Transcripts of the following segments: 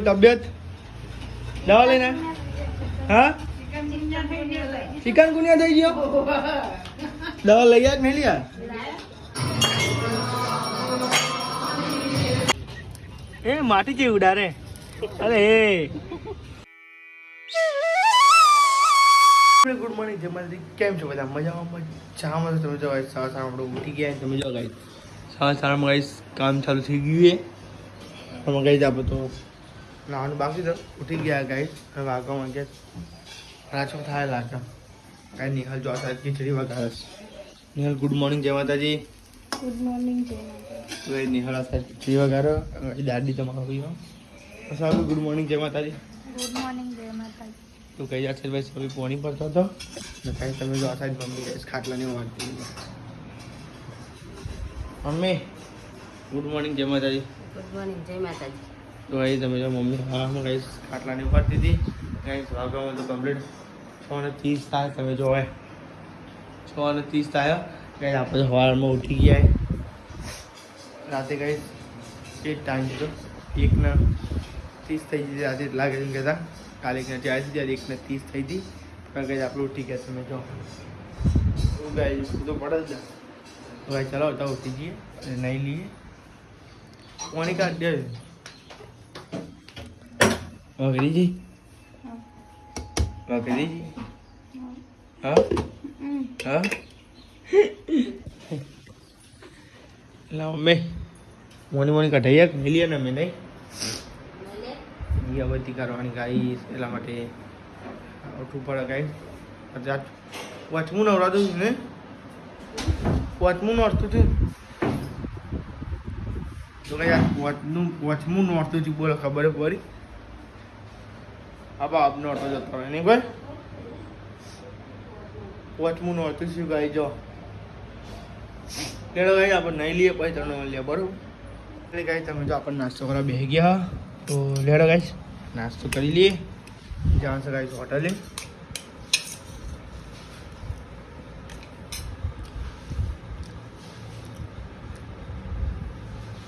તબિયત દવા લઈને હા ચિકન ગુનિયા થઈ ગયો દવા લઈ આવ નહીં લ્યા એ માટી જેવી ઉડારે અરે એ ગુડ મોર્નિંગ જમાલજી કેમ છો બધા મજામાં મજામાં તમે જો ગાઈસ સવાર સવાર આપણે ઉઠી ગયા તમે જો ગાઈસ સવાર સવારમાં ગાઈસ કામ ચાલુ થઈ ગયું છે આમાં ગાઈસ આપણે તો નાવાનું બાકી તો ઉઠી ગયા ગાઈસ હવે વાગવા માંગે રાચો થાય લાગે કાંઈ નિહાલ જો આ સાહેબ ખીચડી વગાડે નિહાલ ગુડ મોર્નિંગ જય માતાજી. ગુડ મોર્નિંગ જય માતા તો એ નિહાળ આ સાહેબ ખીચડી વગાડો. દાદી તમારો ભાઈઓ સાહેબ ગુડ મોર્નિંગ જય માતાજી. ગુડ મોર્નિંગ જય માતાજી. તું કઈ છે ભાઈ સભી પોણી પડતો હતો? ને કાંઈ તમે જો આ સાઈડ મમ્મી ગઈ ખાટલાની વાંચતી મમ્મી ગુડ મોર્નિંગ જય માતાજી. ગુડ મોર્નિંગ જય માતાજી. તો અહીં તમે જો મમ્મી હવામાં ગઈ ખાટલાની ઉપાડતી હતી કંઈ વાગવામાં તો કમ્પ્લીટ છ ને ત્રીસ થાય, તમે જો હવે. છ ને ત્રીસ થાય. કંઈ આપણે સવારમાં ઉઠી ગયા રાતે ગઈ એ ટાઈમ હતો એકના ત્રીસ થઈ ગઈ રાતે એટલા કરીને કહેતા કાલે એકને ચાલીસ ત્યારે એકને ત્રીસ થઈ હતી પણ ગઈ આપણે ઉઠી ગયા, તમે જો. ગાય તો પડે જ ને ભાઈ ચાલો તો ઉઠી જઈએ નહીં લઈએ કોની કાઢ દે? વગરીજી વગરીજી હા હા લા મમ્મી મોની મોની કઢાઈ મિલીએ ને મેં નહીં દિયાબત્તી કરવાની ગાઈ એટલા માટે ઉઠવું પડે ગાઈ અત્યાર વચમું નવરાતું ને વચમું નોરતું હતું તો કઈ વચનું વચમું નોરતું છું બોલો ખબર પડી હા બાપ નોરતો જતો રહે નહીં ભાઈ વચમું નોરતું શું ગાઈ જો એટલે ગાઈ આપણે નહીં લઈએ પછી તમે લઈએ બરોબર એટલે ગાઈ તમે જો આપણે નાસ્તો કરવા બેસી ગયા તો લેડો ગાઈશ નાસ્તો કરી લઈએ જ્યાં છે ગાઈશ હોટલે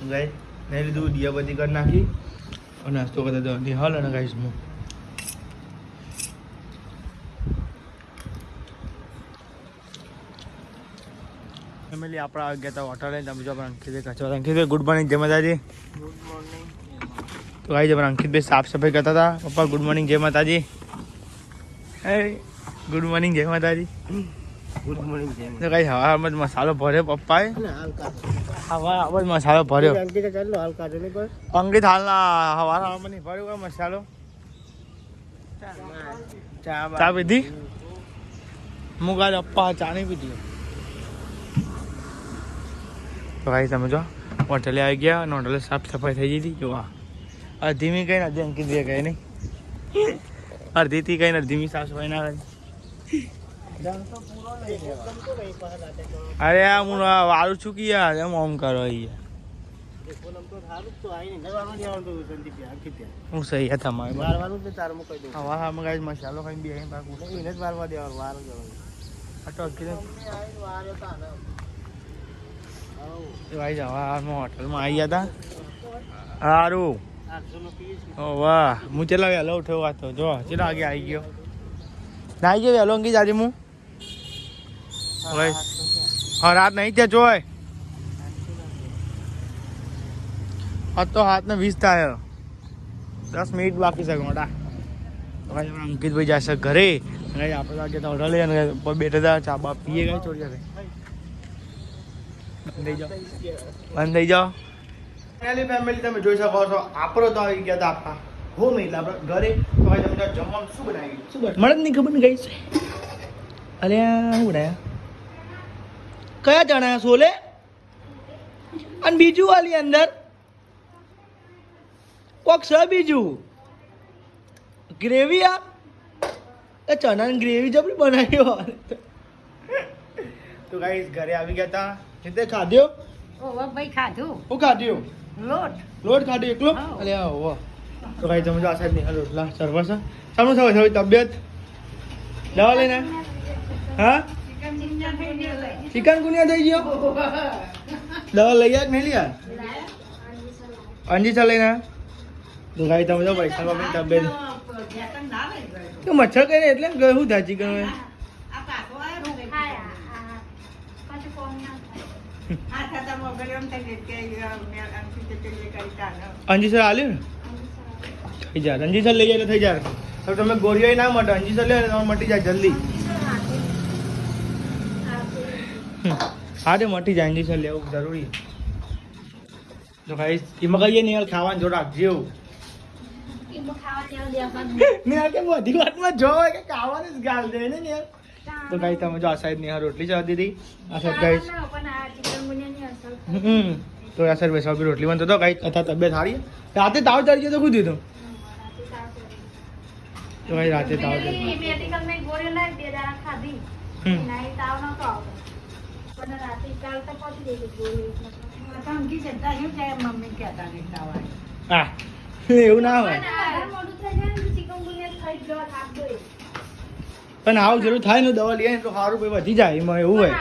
ગાઈ નહીં લીધું દિયાબત્તી કરી નાખી નાસ્તો કરતા તો નિહાલ અને ગાઈશ હું ફેમિલી આપણા ગયા હતા હોટલે તમે જો આપણે અંકિત કચો અંકિતભાઈ ગુડ મોર્નિંગ જય માતાજી. ગુડ મોર્નિંગ તો આવી આપણે અંકિતભાઈ સાફ સફાઈ કરતા હતા. પપ્પા ગુડ મોર્નિંગ જય માતાજી. હે ગુડ મોર્નિંગ જય માતાજી. ગુડ મોર્નિંગ જય તો જ મસાલો ભર્યો પપ્પાએ. હવા હવા મસાલો ભર્યો. અંકિત ચાલો હાલ કાઢો ને કોઈ અંકિત હવા નહીં ભર્યો મસાલો. ચા પીધી? ગાય પપ્પા ચા નહીં પીધી? તો ભાઈ તમે જો, હોટલે આવી ગયા અને હોટલે સાફ સફાઈ થઈ હતી. જો આ અડધી મી કઈ અડધી અંકિત દે કઈ નહીં. અડધી થી કઈ અડધી સાફ સફાઈ ના કરી. અરે આ હું વાળું છું કે યાર, એમ ઓમ કરો હું સહી હતા તમારે મસાલો ખાઈ બે અહીં પાકું. એને જ વારવા દેવાનું વાર જવાનું. આ તો ભાઈ જવામાં હોટલમાં આવી ગયા હતા સારું ઓ વાહ. હું ચેલા વહેલો ઉઠ્યો વાત જો ચેલા આગે આવી ગયો? ના આવી ગયો વહેલો અંકી આજે હું? હા, રાત નહીં ત્યાં જોય હા તો હાથ ને વીસ થાય. દસ મિનિટ બાકી છે મોટા અંકિતભાઈ જશે ઘરે. અને આપણે વાગે તો ઓર્ડર લઈએ અને બેઠા ચા બા પીએ ગઈ ચોરી બંધ થઈ જાઓ. ફેમિલી ફેમિલી તમે જોઈ શકો છો આપણો તો આવી ગયા હતા આપણા. હો એટલે આપણે ઘરે. તો ભાઈ તમને જમવાનું શું બનાવી શું મળે જ નહીં ખબર નહીં ગઈ છે. અરે શું બનાવ્યા? કયા ચણા સોલે અને બીજું વાલી અંદર? કોક છે બીજું? ગ્રેવી આ? એ ચણાની ગ્રેવી જબરી બનાવી તો ગાઈસ ઘરે આવી ગયા હતા. રીતે ખાધ્યો? ઓહો ભાઈ ખાધું. હું ખાધ્યો? લોટ. લોટ ખાધ્યો એકલો. અરે આવો તો ભાઈ તમે જો આ સાઈડ નીકળો રોટલા સર્વર છે. સામે સામે સામે તબિયત? દવા લઈને? હા? ચિકન ગુનિયા થઈ ગયો? દવા લઈ આવ નહીં આવ અંજીસા લઈને? તો ગાઈ તમે જો પૈસા બાપની તબિયત. તો મચ્છર કરે એટલે ગયું શું થાય ચિકન હોય ખાયા આ પાછું કોમ ના થાય અંજી સર આલ્યું ને? થઈ જાય અંજી સર લઈ જાય થઈ જાય તો તમે ગોળીઓ ના મટે. અંજી સર લે ને મટી જાય જલ્દી. હા તે મટી જાય. અંજી સર લેવું જરૂરી. તો ગાઈ એમાં કહીએ ને યાર ખાવાનું જોડા જેવું એવું. એમાં ખાવા ત્યાં દેવાનું ને યાર કે બધી વાતમાં જો કે ખાવાનું જ ગાલ દે ને યાર તો ગાઈ તમે જો આ સાઈડની રોટલી જવા દીધી. આ સાઈડ ગાઈ પણ આ ચિકન ગુનિયાની અસર હમ. તો આ સાઈડ બેસવા બી રોટલી બનતો હતો ગાઈ અથવા તબિયત સારી રાતે તાવ ચડી ગયો તો શું દીધું તો? ગાઈ રાતે તાવ ચડી મેડિકલમાં ગોળી લાવી બે દાડા ખાધી. હમ. તાવ નતો આવતો. પણ રાતે કાલ તો પહોંચી ગઈ ગોળી હા. એવું ના હોય. મોડું થઈ જાય ને ચિકન ગુનિયા ખાઈ જ થાક ગયો પણ આવું જરૂર થાય ને દવા લઈએ તો સારું ભાઈ વધી જાય એમાં એવું હોય.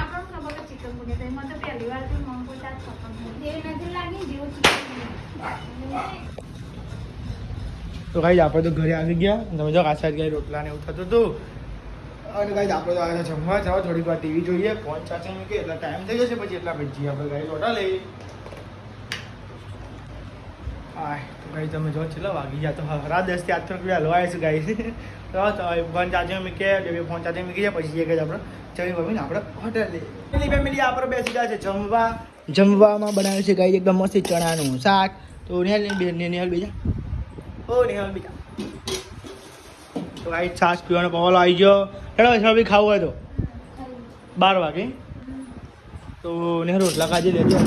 તો ગાઈ આપણે તો ઘરે આવી ગયા. તમે જો આ ગયા રોટલા ને એવું થતું હતું. અને ગાઈ આપણે તો આવ્યા જમવા. જાઓ થોડીક વાર ટીવી જોઈએ. ફોન ચાર્જિંગ મૂકીએ એટલે ટાઈમ થઈ જશે પછી એટલા પછી આપણે ગાઈ રોટા લઈએ હા તો કાંઈ તમે જો છેલ્લા વાગી ગયા. તો હરા દસથી આઠ રૂપિયા હલવા છે ગાઈ ફોન ચાર્જિંગ મૂકીએ બે બે ફોન ચાર્જિંગ મૂકી જાય પછી એક જ આપણે ચડી મમ્મીને આપણે હોટેલ લઈએ. પેલી ફેમિલી આપણે બેસી જાય છે. જમવા જમવામાં બનાવ્યું છે ગાઈ એકદમ મસ્ત ચણાનું શાક. તો નિહાલ નિહાલ બીજા ઓ નિહાલ બીજા તો ગાઈ છાશ પીવાનો પવાલો આવી ગયો. હેડો હવે બી ખાવું હોય તો. બાર વાગે. તો ને રોટલા કાજે લેજો.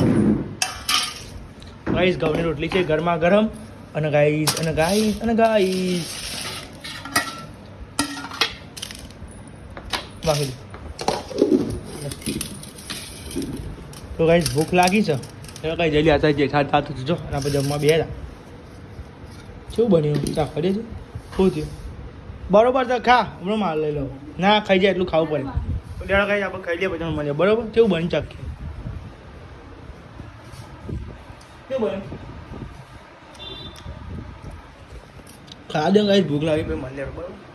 ગાઈસ ઘઉંની રોટલી છે ગરમા ગરમ. અને ગાઈસ અને ગાઈસ અને ગાઈસ. વાગી તો ગાઈસ ભૂખ લાગી છે. તો કઈ જલ્દી આતા જે ખાતા થતું જો. અને આપણે જમવા બે શું બન્યું? ચા કરીએ છે? શું થયું? બરોબર તો ખા. હમણાં માલ લઈ લો. ના ખાઈ જાય એટલું ખાવું પડે. ડેડો કઈ આપણે ખાઈ લઈએ પછી મળીએ. બરોબર? કેવું બની ચાખીએ કેવું બને ખા દે ગાઈસ ભૂખ લાગી. પછી મળીએ બરોબર?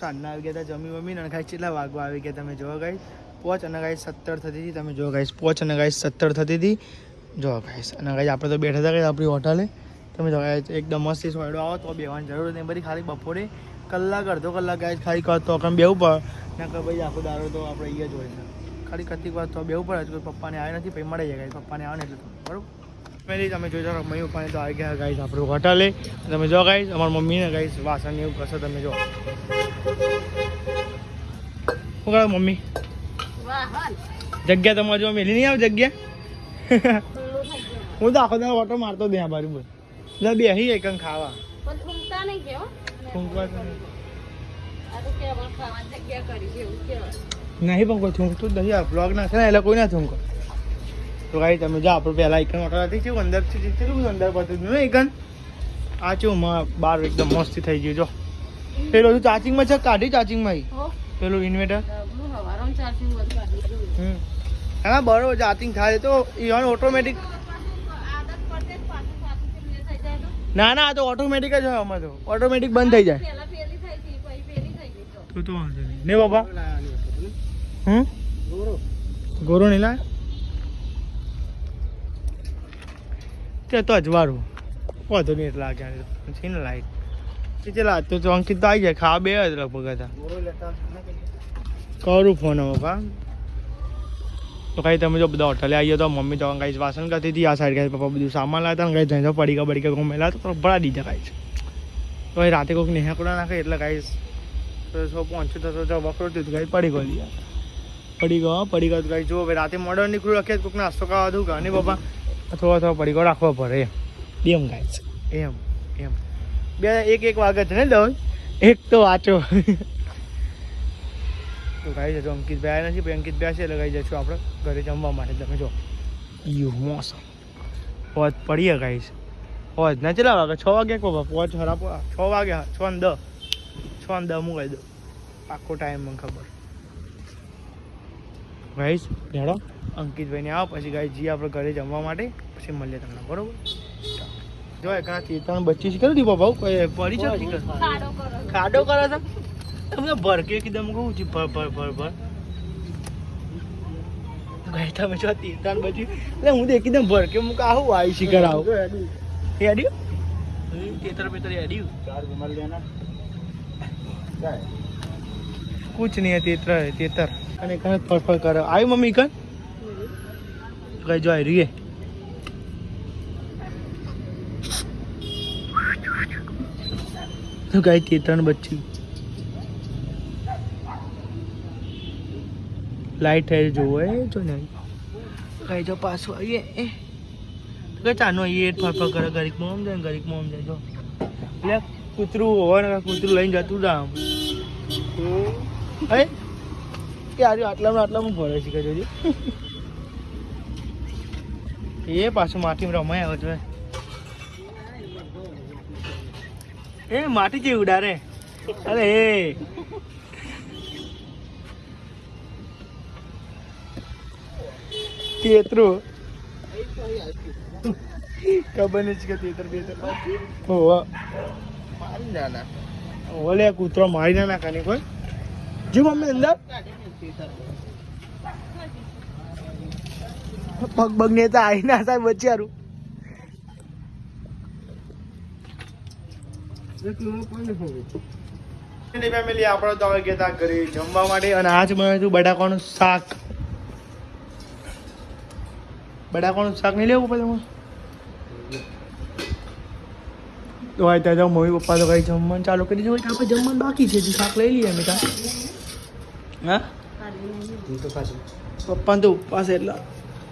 સાંજના આવી ગયા હતા જમી વમી અને ગાઈસ કેટલા વાગવા આવી ગયા તમે જોવા ગાઈસ પોચ અને ગાઈસ સત્તર થતી હતી. તમે જોવા ગાઈશ પોચ અને ગાઈસ સત્તર થતી હતી. જોવા ગાઈશ અને ગાઈસ આપણે તો બેઠા હતા આપણી હોટલે. તમે જોવા ગાય એકદમ મસ્ત સોયડો આવો, તો બેવાની જરૂર નહીં. બધી ખાલી બપોરે કલાક, અડધો કલાક ગાય ખાલી કર તો આપણે બેવું પડે? ના કે ભાઈ આખો દારો તો આપણે અહીંયા જ હોય છે. ખાલી કતિક વાર તો બેવું પડે કોઈ પપ્પાને આવે નથી, પછી મળે જાય પપ્પાને આવે ને એટલે બરોબર? ફેમિલી તમે જોઈ શકો મયું પાણી તો આવી ગયા ગાઈસ આપણું હોટલે. તમે જો ગાઈસ અમારા મમ્મીને ગાઈસ વાસણ ને એવું કરશો તમે જો. શું કરો મમ્મી? જગ્યા તમારે જો મેલી નહીં આવે જગ્યા? હું તો આખો દાડો ઓટો મારતો ત્યાં બાજુ બોલ. એટલે બેસી એક ખાવા. નહીં છે પણ કોઈ થૂંકતું જ નથી આ બ્લોગ નાખે ને એટલે કોઈ ના થૂંકો તો કાંઈ તમે જો આપણે પહેલાં એકન ઓટો છે અંદર છે કેટલું બધું અંદર પડતું હતું ને એકન આ મ- બાર એકદમ મસ્તી થઈ ગયું જો. પેલું હજુ ચાર્જિંગમાં છે કાઢી ચાર્જિંગમાં પેલું ઇન્વેટર ડબલું હવારમાં ચાર્જિંગ બધું કાઢી દીધું. હમ. હા બરોબર ચાર્જિંગ થાય તો ઇવન ઓટોમેટિક આદત પડતે જ પાછું પાછું પેલું એ થઈ જાય તો? ના ના આ તો ઓટોમેટિક જ હોય અમારે તો. ઓટોમેટિક બંધ થઈ જાય. પહેલા પેલી થઈ હતી પછી પેલી થઈ ગઈ તો. તું તો વાંધો નહીં. ને બાબા હમ? ગોરો નહીં લાય તે તો અજવાળું વાંધો નહીં એટલા લાગ્યા છે ને લાઈટ. તે તો તો તો આવી જાય, ખા બે જ લગભગ હતા. કરું ફોન હવે કા તો કાંઈ તમે જો બધા હોટલે આવી તો મમ્મી તો કાંઈ વાસણ કરતી હતી, આ સાઈડ કાંઈ પપ્પા બધું સામાન લાવતા કાંઈ ત્યાં પડીકા બડીકા ગમેલા તો ભરા દીધા કાંઈ તો એ રાતે કોઈક નેહાકુડા નાખે એટલે કાંઈ તો સો પહોંચ્યું તો જો બકરો હતું કાંઈ પડી ગયો પડી ગયો પડી ગયો તો કાંઈ જો રાતે મોડો નીકળ્યું રાખે કોઈક નાસ્તો ખાવા દઉં ઘરની પપ્પા? થોડો થોડો પડી ગયો રાખવો પડે. એમ એમ ગાય એમ એમ. બે એક એક વાગે છે ને દઉં એક તો વાંચો. તો ગાઈ જજો અંકિતભાઈ આવ્યા નથી ભાઈ અંકિતભાઈ છે એટલે ગાઈ જશું આપણે ઘરે જમવા માટે. તમે જો. યુ મોસમ. હોજ પડીએ ગાઈશ હોજ ના ચલા વાગે છ વાગે કહો પોચ ખરાબ છ વાગે છ ને દસ છ ને દસ મુકાઈ દઉં. આખો ટાઈમ મને ખબર. ગાઈશ ભેડો અંકિતભાઈને આવો પછી ગાય જી આપણે ઘરે જમવા માટે પછી મળીએ તમને બરોબર? જો એકણા ચેતન બચ્ચી છે કરી દીધો ભાવ? કોઈ પડી છે? ખાડો કરો. છો કરે છે? તમને ભરકે કીધું કહું છું ભર ભર ભર ભર ગઈ તમે જો તીર્થાન બચ્યું એટલે હું દેખી દમ ભરકે મુક આવું આવી શિખર આવું. તેતર પેતર ચાર લેના કુછ નહીં તેતર તેતર અને કણ ફરફર કરે. આવી મમ્મી કણ કઈ જો રહી તો કઈ ત્રણ બચ્ચી? લાઈટ થઈ જોવો એ જો ને કઈ જો પાછું આવીએ, એ. તો કઈ ચાનો આવીએ ફરફર કરે ગરીકમાં આમ જાય ગરીક આમ જાય, જો. એટલે કૂતરું હોય ને કૂતરું લઈને જતું હે? કે આજે આટલામાં આટલામાં ભરે છે કજો એ પાછું માટીમાં રમાય આવે એ માટી જેવી ઉડારે? અરે એ. તેતરું. ખબર નથી કે તેતર બેતર ઓલે કૂતરો મારી ના નાખા કોઈ. જો, મમ્મી, અંદર. પગ પગ ને તો આવી ના સાહેબ બચારું ફેમિલી આપણે તો હવે ગયા હતા જમવા માટે અને આજ બટાકાનું શાક. બટાકાનું શાક નહીં લેવું પછી તો હોય ત્યાં મમ્મી પપ્પા તો કઈ જમવાનું ચાલુ કરી દીધું આપણે જમવાનું બાકી છે. શાક લઈ લઈએ અમે ત્યાં હા પપ્પા તો ઉપવાસ એટલે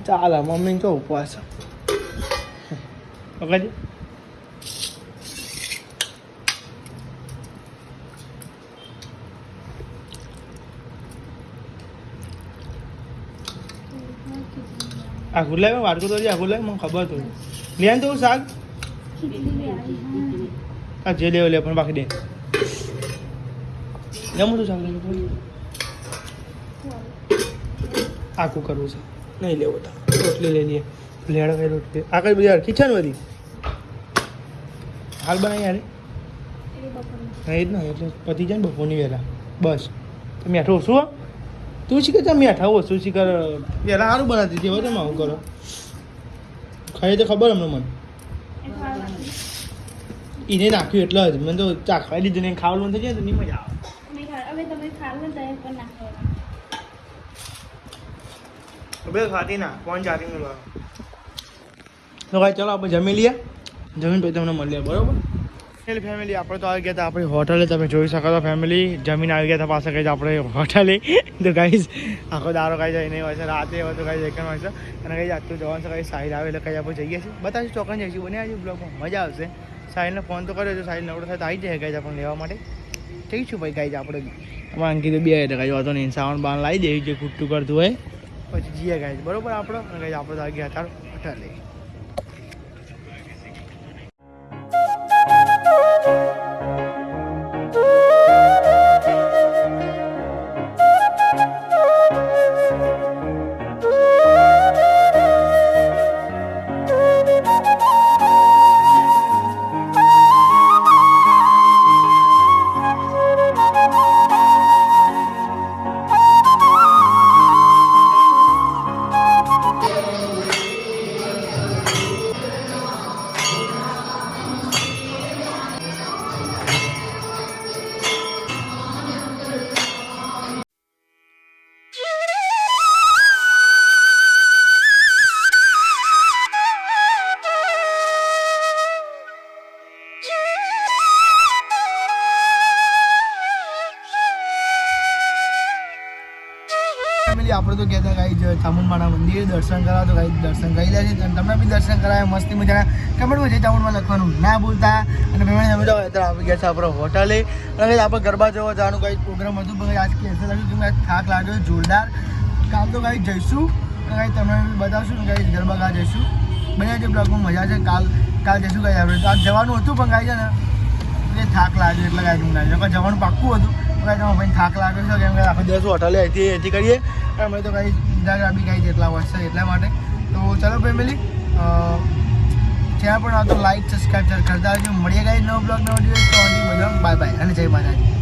ચાલે મમ્મીને તો ઉપવાસ પકડજે આખું લાવે વાડકું તો આખું લાવે મને ખબર હતું લે તો શાક આ જે લેવો લે પણ બાકી દે જમું તું શાક લેવું આખું કરવું છે નહીં લેવો તો. રોટલી લઈ લઈએ. લેડો કઈ રોટલી. આ બધી હરખી છે ને બધી? હાલ બનાવી યાર હા, એ જ ને, એટલે પતી જાય ને બપોરની વહેલા. બસ. તો મેઠું ઓછું? તું શીખે છે મેઠા ઓછું શીખર વહેલા સારું બનાવતી હતી. હવે તમે આવું કરો? ખાઈ તો ખબર અમને મને. એને નાખ્યું એટલે જ. મને તો ચાખવા દીધું ને ખાવાનું થઈ જાય તો નહીં મજા આવે. હવે તમે ખાવું તો પણ નાખો બે ખાતી ના કોણ ચાર્જિંગ મેળવા તો ભાઈ ચાલો આપણે જમી લઈએ. જમીન પછી તમને મળીએ બરોબર? ફેમિલી આપણે તો આવી ગયા હતા આપણી હોટલે તમે જોઈ શકો છો ફેમિલી જમીન આવી ગયા હતા પાસે કઈ આપણે હોટલે તો ગાઈઝ આખો દારો કઈ જાય નહીં હોય છે રાતે હોય તો કઈ એક હોય છે. અને કઈ આટલું જવાનું છે કઈ સાઈડ આવે એટલે કઈ આપણે જઈએ છીએ. બતાવીશું ચોકન જઈશું. બને આજે બ્લોગમાં મજા આવશે. સાહિલને ફોન તો કર્યો છે સાહિલ નવડો થાય તો આવી જાય ગાઈઝ આપણને લેવા માટે. જઈશું ભાઈ ગાઈઝ આપણે. અમારે અંકિત બે એટલે કઈ વાંધો નહીં સાવણ બાણ લાવી દે જે કુટ્ટું કરતું હોય. પછી જઈએ ગાય બરોબર આપણો? ગાઈઝ આપણે તો ગયા હતા અઠાર ફેમિલી આપણે તો કહેતા ગાઈ ચામુંડમાના મંદિરે દર્શન કરાવો તો ગાઈ દર્શન કરી દે છે અને તમને બી દર્શન કરાવે, મસ્તી મજાના. કમેન્ટમાં જે ચામુંડમાં લખવાનું ના ભૂલતા. અને અમે જાઓ અત્યારે આવી ગયા છે આપણે હોટલે અને આપણે ગરબા જોવા જવાનું કંઈ પ્રોગ્રામ હતું, પણ આજ કેન્સલ લાગ્યું કે મેં થાક લાગ્યો જોરદાર. કાલ તો ગાઈ જઈશું. ગાઈ તમને બતાવશું ને ગાઈ ગરબા ગા જઈશું. બને જે બ્લોગમાં મજા છે, કાલ કાલ જઈશું ગાઈ આપણે. આજ જવાનું હતું, પણ ગાઈ છે ને, એટલે થાક લાગ્યો એટલે ગાઈ હું ના જવાનું પાક્કું હતું. ગાઈ તમારા ભાઈ થાક લાગ્યો છે, કેમ કે આખો દિવસ હોટલે અહીંથી અહીંથી કરીએ. અમે તો કાંઈ ઇન્સ્ટાગ્રામ બી કાંઈ એટલા વર્ષે એટલા માટે. તો ચલો ફેમિલી જ્યાં પણ આવતો લાઈક સબસ્ક્રાઈબ કરતા આવજો મળીએ ગાઈ નવો બ્લોગ નવો દિવસ, તો બાય બાય અને જય માતાજી.